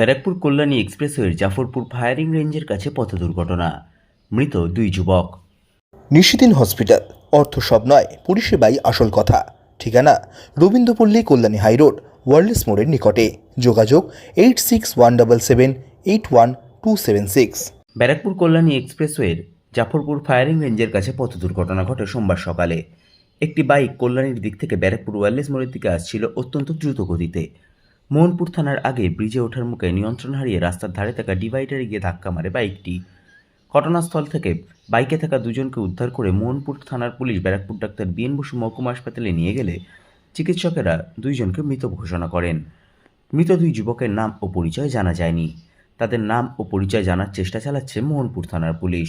ব্যারাকপুর কল্যাণী এক্সপ্রেসওয়ের জাফরপুর ফায়ারিং রেঞ্জের কাছে পথ দুর্ঘটনা। মৃত দুই যুবক। নিশিদিন হসপিটাল। অর্থ সব নয় পরিষেবাই আসল কথা। ঠিকানা রবীন্দ্রপল্লী কল্যাণী হাইরোড ওয়ার্ল্ডস মোড়ের নিকটে। যোগাযোগ eight six one double seven eight one two seven six. Barrackpore Kalyani এক্সপ্রেসওয়ের Jafarpur firing রেঞ্জের কাছে পথ দুর্ঘটনা ঘটে সোমবার সকালে। একটি বাইক কল্যাণীর দিক থেকে ব্যারাকপুর ওয়্যারলেস মোড়ের দিকে আসছিল অত্যন্ত দ্রুত গতিতে। মোহনপুর থানার আগে ব্রিজে ওঠার মুখে নিয়ন্ত্রণ হারিয়ে রাস্তার ধারে থাকা ডিভাইডারে গিয়ে ধাক্কা মারে বাইকটি। ঘটনাস্থল থেকে বাইকে থাকা দুজনকে উদ্ধার করে মোহনপুর থানার police Barrackpore doctor BN Basu মহকুমা হাসপাতালে নিয়ে গেলে চিকিৎসকেরা দুইজনকে মৃত ঘোষণা করেন। মৃত দুই যুবকের নাম ও পরিচয় জানা যায়নি। তাদের নাম ও পরিচয় জানার চেষ্টা চালাচ্ছে মোহনপুর থানার police.